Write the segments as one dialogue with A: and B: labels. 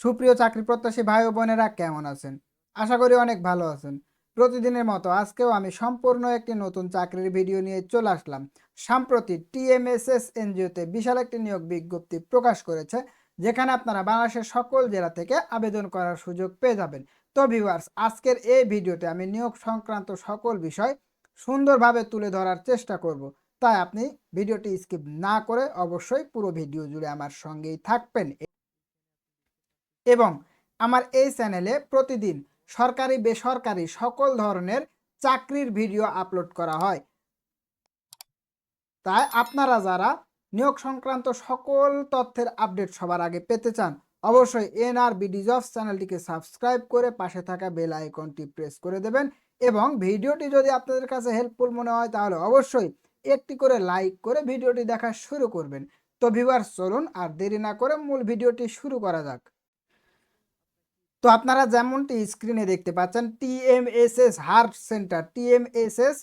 A: সুপ্রিয় চাকরি প্রত্যাশী ভাই ও বোনেরা কেমন আছেন? আশা করি অনেক ভালো আছেন। প্রতিদিনের মতো আজকেও আমি সম্পূর্ণ একটি নতুন চাকরির ভিডিও নিয়ে চলে আসলাম। সম্প্রতি টিএমএসএস এনজিওতে বিশাল একটি নিয়োগ বিজ্ঞপ্তি প্রকাশ করেছে, যেখানে আপনারা বাংলাদেশের সকল জেলা থেকে আবেদন করার সুযোগ পেয়ে যাবেন। তো ভিউয়ার্স আজকের এই ভিডিওতে আমি নিয়োগ সংক্রান্ত সকল বিষয় সুন্দরভাবে তুলে ধরার চেষ্টা করব। তাই আপনি ভিডিওটি স্কিপ না করে অবশ্যই পুরো ভিডিও জুড়ে আমার সঙ্গেই থাকবেন। এবং আমার এই চ্যানেলে প্রতিদিন সরকারি, বেসরকারি সকল ধরনের চাকরির ভিডিও আপলোড করা হয়। তাই আপনারা যারা নিয়োগ সংক্রান্ত সকল তথ্যের আপডেট সবার আগে পেতে চান, অবশ্যই এনআর বিডি জবস চ্যানেলটিকে সাবস্ক্রাইব করে পাশে থাকা বেল আইকনটি প্রেস করে দেবেন এবং ভিডিওটি যদি আপনাদের কাছে হেল্পফুল মনে হয়, তাহলে অবশ্যই একটি করে লাইক করে ভিডিওটি দেখা শুরু করবেন। তো ভিউয়ার্স, চলুন আর দেরি না করে মূল ভিডিওটি শুরু করা যাক। তো আপনারা যেমনটি স্ক্রিনে দেখতে পাচ্ছেন TMSS heart center TMSS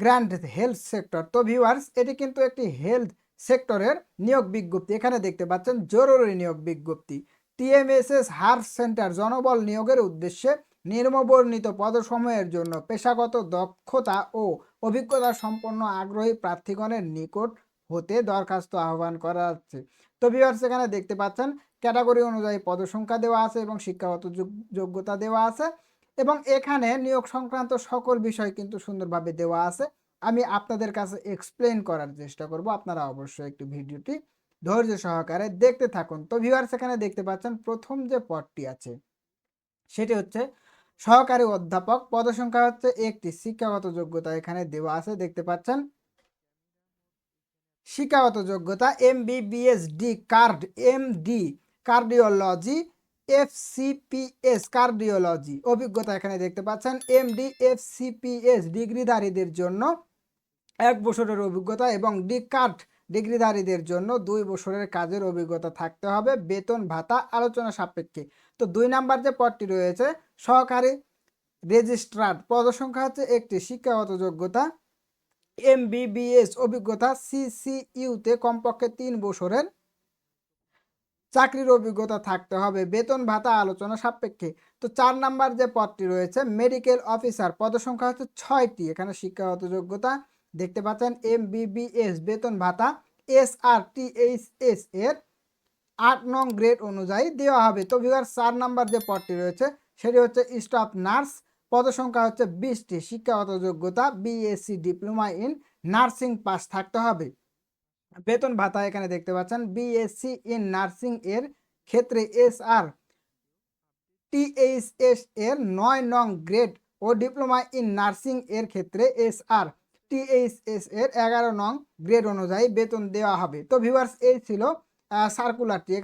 A: grand health sector তো ভিউয়ার্স এটি কিন্তু একটি হেলথ সেক্টরের নিয়োগ বিজ্ঞপ্তি। এখানে দেখতে পাচ্ছেন, জরুরি নিয়োগ বিজ্ঞপ্তি। টিএমএসএস হার্ট সেন্টার জনবল নিয়োগের উদ্দেশ্যে নির্মবর্ণিত পদসমূহের জন্য পেশাগত দক্ষতা ও অভিজ্ঞতা সম্পন্ন আগ্রহী প্রার্থীগণের নিকট হতে দরখাস্ত আহ্বান করা যাচ্ছে তো ভিউয়ার্স এখানে দেখতে পাচ্ছেন ক্যাটাগরি অনুযায়ী পদসংখ্যা দেওয়া আছে এবং শিক্ষাগত যোগ- যোগ্যতা দেওয়া আছে এবং এখানে নিয়োগ সংক্রান্ত সকল বিষয় কিন্তু সুন্দরভাবে দেওয়া আছে। আমি আপনাদের কাছে এক্সপ্লেন করার চেষ্টা করব, আপনারা অবশ্যই একটু ভিডিওটি ধৈর্য সহকারে দেখতে থাকুন। তো ভিউয়ার্স সেখানে দেখতে পাচ্ছেন প্রথম যে পদটি আছে, সেটি হচ্ছে সহকারী অধ্যাপক, পদসংখ্যা হচ্ছে একটি, শিক্ষাগত যোগ্যতা এখানে দেওয়া আছে, দেখতে পাচ্ছেন। শিক্ষাগত যোগ্যতা M D card M D cardiology FCPS cardiology অভিজ্ঞতা এখানে দেখতে পাচ্ছেন। এমডি এফসিপিএস ডিগ্রিধারীদের জন্য এক বছরের অভিজ্ঞতা এবং ডি কার্ড ডিগ্রিধারীদের জন্য দুই বছরের কাজের অভিজ্ঞতা থাকতে হবে বেতন, ভাতা, আলোচনা সাপেক্ষে। তো দুই নাম্বার যে পদটি রয়েছে, সহকারী রেজিস্ট্রার, পদসংখ্যা হচ্ছে একটি, শিক্ষাগত যোগ্যতা এমবিবিএস অভিজ্ঞতা সিসিইউতে কমপক্ষে তিন বছরের চাকরির অভিজ্ঞতা থাকতে হবে। বেতন ভাতা আলোচনা সাপেক্ষে। তো চার নাম্বার যে পদটি রয়েছে মেডিকেল অফিসার পদসংখ্যা হচ্ছে ছয়টি। এখানে শিক্ষাগত যোগ্যতা দেখতে পাচ্ছেন এম বিবিএস বেতন ভাতা S R T H S এর আট নং গ্রেড অনুযায়ী দেওয়া হবে। তো বিভার চার নাম্বার যে পদটি রয়েছে, সেটি হচ্ছে স্টাফ নার্স পদসংখ্যা হচ্ছে বিশটি। শিক্ষাগত যোগ্যতা BSc diploma in nursing pass থাকতে হবে। বেতন ভাতা এখানে দেখতে পাচ্ছেন। বিএসসি ইন নার্সিং এর ক্ষেত্রে এস আর টিএইচএস এর নয় নং গ্রেড ও ডিপ্লোমা ইন নার্সিং এর ক্ষেত্রে এস আর টিএইচএস এর এগারো নং গ্রেড অনুযায়ী বেতন দেওয়া হবে। তো ভিউয়ার্স এই ছিল সার্কুলারটি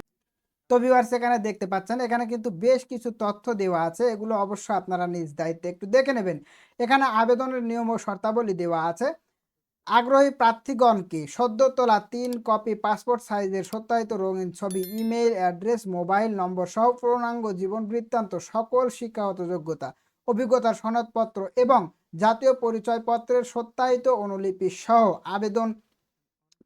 A: তো ভিউয়ার্স এখানে দেখতে পাচ্ছেন, এখানে কিন্তু বেশ কিছু তথ্য দেওয়া আছে। এগুলো অবশ্যই আপনারা নিজ দায়িত্বে একটু দেখে নেবেন। এখানে আবেদনের নিয়ম ও শর্তাবলী দেওয়া আছে। আগ্রহী প্রার্থীগণকে সদ্য তোলা তিন কপি পাসপোর্ট সাইজের সত্যায়িত রঙিন ছবি, ইমেইল অ্যাড্রেস, মোবাইল নম্বর সহ পূর্ণাঙ্গ জীবন বৃত্তান্ত, সকল শিক্ষাগত যোগ্যতা, অভিজ্ঞতার সনদপত্র এবং জাতীয় পরিচয়পত্রের সত্যায়িত অনুলিপি সহ আবেদন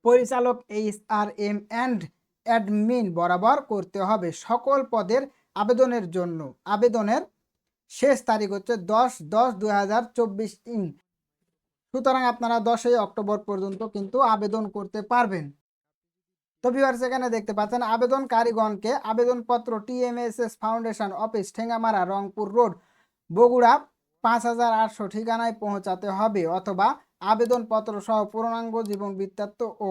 A: পরিচালক H R M and admin বরাবর করতে হবে। সকল পদের আবেদনের জন্য, আবেদনের শেষ তারিখ হচ্ছে দশ দশ দুই হাজার চব্বিশ ইন সুতরাং আপনারা দশই অক্টোবর পর্যন্ত কিন্তু আবেদন করতে পারবেন। তো ভিউয়ার্স এখানে দেখতে পাচ্ছেন, আবেদনকারীগণকে আবেদনপত্র TMSS foundation office Thengamara, Rangpur road, Bogura, পাঁচ হাজার আটশো ঠিকানায় পৌঁছাতে হবে অথবা আবেদনপত্র সহ পূর্ণাঙ্গ জীবন বৃত্তান্ত ও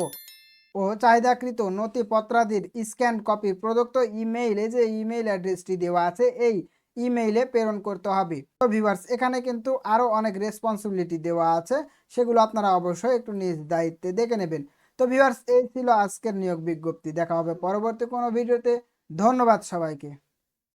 A: ও চাহিদাকৃত নথিপত্রাদির স্ক্যান কপি প্রদত্ত ইমেইলে যে ইমেইল অ্যাড্রেসটি দেওয়া আছে, এই ইমেইলে প্রেরণ করতে হবে। তো ভিভার্স এখানে কিন্তু আরও অনেক রেসপন্সিবিলিটি দেওয়া আছে, সেগুলো আপনারা অবশ্যই একটু নিজ দায়িত্বে দেখে নেবেন। তো ভিভার্স এই ছিল আজকের নিয়োগ বিজ্ঞপ্তি। দেখা হবে পরবর্তী কোনো ভিডিওতে। ধন্যবাদ সবাইকে।